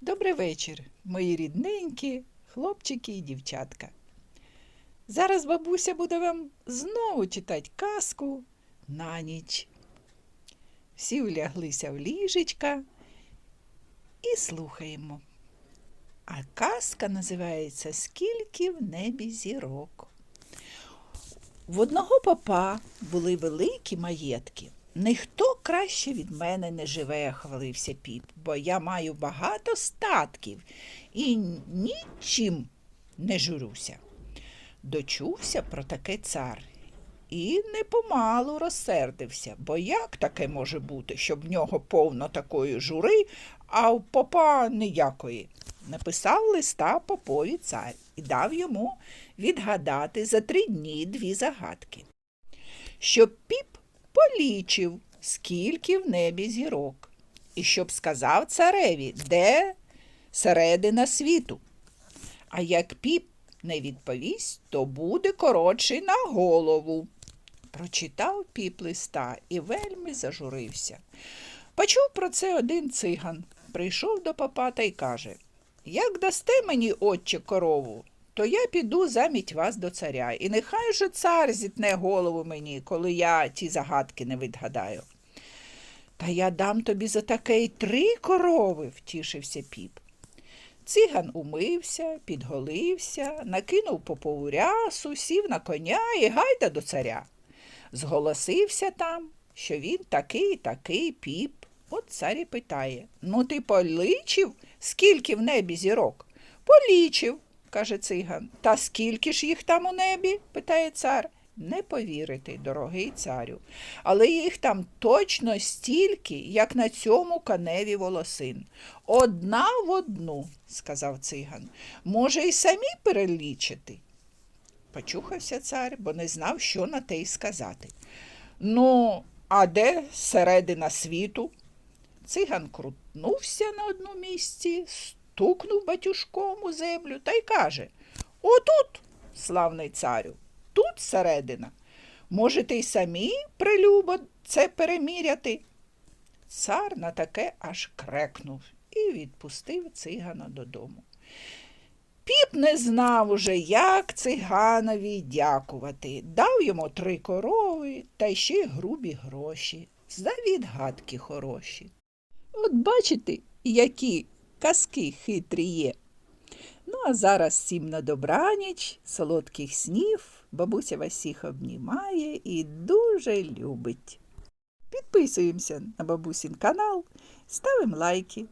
Добрий вечір, мої рідненькі хлопчики і дівчатка. Зараз бабуся буде вам знову читати казку на ніч. Всі вляглися в ліжечка і слухаємо. А казка називається Скільки в небі зірок. В одного попа були великі маєтки. Ніхто краще від мене не живе, хвалився піп, бо я маю багато статків і нічим не журюся. Дочувся про таке цар і непомалу розсердився, бо як таке може бути, щоб в нього повно такої жури, а в попа ніякої. Написав листа попові цар і дав йому відгадати за три дні дві загадки. Щоб піп полічив, скільки в небі зірок, і щоб сказав цареві, де середина світу. А як піп не відповість, то буде коротший на голову. Прочитав піп листа і вельми зажурився. Почув про це один циган. Прийшов до попа та й каже Як дасте мені, отче, корову, то я піду заміть вас до царя, і нехай же цар зітне голову мені, коли я ті загадки не відгадаю. Та я дам тобі за таке й три корови, втішився піп. Циган умився, підголився, накинув попову рясу, сів на коня і гайда до царя. Зголосився там, що він такий, такий піп. От цар питає Ну, ти полічив, скільки в небі зірок? Полічив, каже циган. Та скільки ж їх там у небі? питає цар. Не повірите, дорогий царю, але їх там точно стільки, як на цьому коневі волосин. Одна в одну, сказав циган. Може, й самі перелічити? Почухався цар, бо не знав, що на те й сказати. Ну, а де середина світу? Циган крутнувся на одному місці, стукнув батюшком у землю та й каже Отут, славний царю, тут середина. Можете й самі, прилюбо, це переміряти. Цар на таке аж крекнув і відпустив цигана додому. Піп не знав уже, як циганові дякувати. Дав йому три корови та ще й грубі гроші за відгадки хороші. От бачите, які казки хитрі є. Ну, а зараз всім на добраніч, солодких снів, бабуся вас всіх обнімає і дуже любить. Підписуємося на бабусін канал, ставимо лайки.